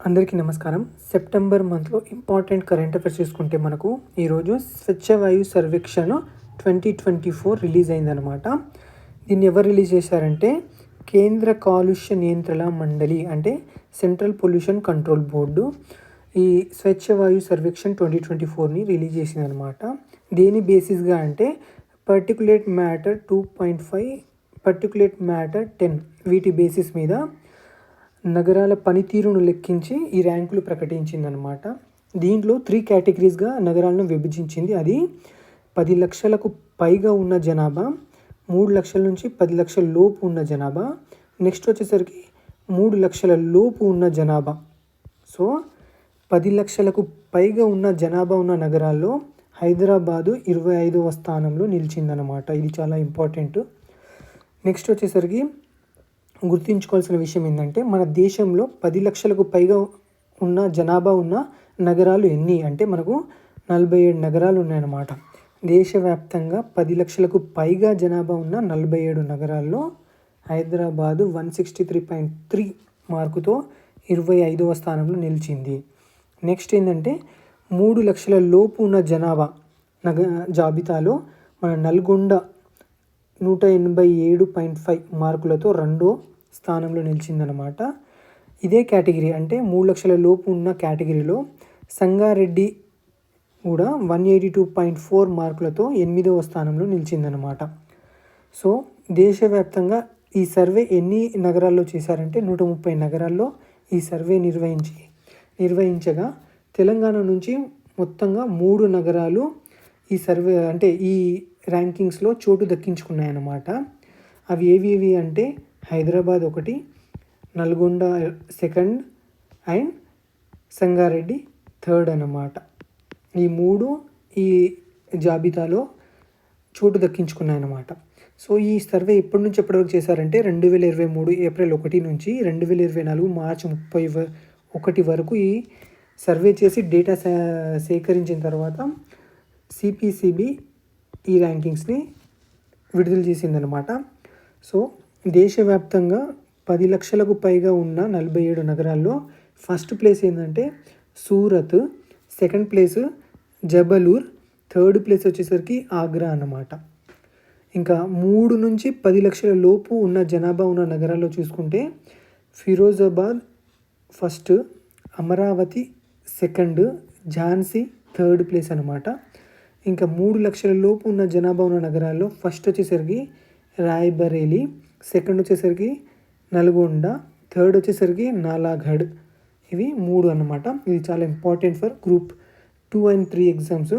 అందరికీ నమస్కారం. సెప్టెంబర్ మంత్లో ఇంపార్టెంట్ కరెంట్ అఫైర్స్ చూసుకుంటే మనకు ఈరోజు Swachh Vayu Survekshan twenty twenty four release అయిందనమాట దీన్ని ఎవరు రిలీజ్ చేశారంటే కేంద్ర కాలుష్య నియంత్రణ మండలి అంటే సెంట్రల్ పొల్యూషన్ కంట్రోల్ బోర్డు. ఈ స్వచ్ఛ వాయు సర్వేక్షణ ట్వంటీ ట్వంటీ ఫోర్ని రిలీజ్ చేసిందనమాట దేని బేసిస్గా అంటే particulate matter two point five particulate matter ten వీటి బేసిస్ మీద నగరాల పనితీరును లెక్కించి ఈ ర్యాంకులు ప్రకటించిందనమాట దీంట్లో త్రీ కేటగిరీస్గా నగరాలను విభజించింది. అది పది లక్షలకు పైగా ఉన్న జనాభా మూడు లక్షల నుంచి పది లక్షల లోపు ఉన్న జనాభా నెక్స్ట్ వచ్చేసరికి మూడు లక్షల లోపు ఉన్న జనాభా. సో పది లక్షలకు పైగా ఉన్న జనాభా ఉన్న నగరాల్లో హైదరాబాదు ఇరవై ఐదవ స్థానంలో నిలిచిందనమాట ఇది చాలా ఇంపార్టెంట్ నెక్స్ట్ వచ్చేసరికి గుర్తుంచుకోవాల్సిన విషయం ఏంటంటే మన దేశంలో పది లక్షలకు పైగా ఉన్న జనాభా ఉన్న నగరాలు ఎన్ని? అంటే మనకు నలభై ఏడు నగరాలు ఉన్నాయన్నమాట. దేశవ్యాప్తంగా పది లక్షలకు పైగా జనాభా ఉన్న నలభై ఏడు నగరాల్లో Hyderabad one sixty three point three మార్కుతో ఇరవై ఐదవ స్థానంలో నిలిచింది. నెక్స్ట్ ఏంటంటే మూడు లక్షల లోపు ఉన్న జనాభా నగ జాబితాలో మన నల్గొండ నూట ఎనభై ఏడు పాయింట్ ఫైవ్ మార్కులతో రెండో స్థానంలో నిలిచిందనమాట ఇదే కేటగిరీ అంటే మూడు లక్షల లోపు ఉన్న కేటగిరీలో సంగారెడ్డి కూడా one eighty two point four మార్కులతో ఎనిమిదవ స్థానంలో నిలిచిందనమాట సో దేశవ్యాప్తంగా ఈ సర్వే ఎన్ని నగరాల్లో చేశారంటే నూట ముప్పై నగరాల్లో ఈ సర్వే నిర్వహించి నిర్వహించగా తెలంగాణ నుంచి మొత్తంగా మూడు నగరాలు ఈ సర్వే అంటే ఈ ర్యాంకింగ్స్లో చోటు దక్కించుకున్నాయన్నమాట. అవి ఏవి ఏవి అంటే హైదరాబాద్ ఒకటి Nalgonda second and Sangareddy third అన్నమాట. ఈ మూడు ఈ జాబితాలో చోటు దక్కించుకున్నాయన్నమాట. సో ఈ సర్వే ఎప్పటి నుంచి ఎప్పటివరకు చేశారంటే రెండు వేల ఇరవై మూడు ఏప్రిల్ ఒకటి నుంచి రెండు వేల ఇరవై నాలుగు మార్చి ముప్పై ఒకటి వరకు ఈ సర్వే చేసి డేటా సేకరించిన తర్వాత సిపిసిబి ఈ ర్యాంకింగ్స్ని విడుదల చేసిందనమాట సో దేశవ్యాప్తంగా పది లక్షలకు పైగా ఉన్న నలభై ఏడు నగరాల్లో ఫస్ట్ ప్లేస్ ఏంటంటే Surat second place Jabalpur third place వచ్చేసరికి ఆగ్రా అన్నమాట. ఇంకా మూడు నుంచి పది లక్షల లోపు ఉన్న జనాభా ఉన్న నగరాల్లో చూసుకుంటే Firozabad first Amravati second Jhansi third place అనమాట ఇంకా మూడు లక్షల లోపు ఉన్న జనాభా ఉన్న నగరాల్లో ఫస్ట్ వచ్చేసరికి రాయ్బరేలీ సెకండ్ వచ్చేసరికి నల్గొండ థర్డ్ వచ్చేసరికి నాలాగఢ్. ఇవి మూడు అన్నమాట. ఇది చాలా important for group two and three exams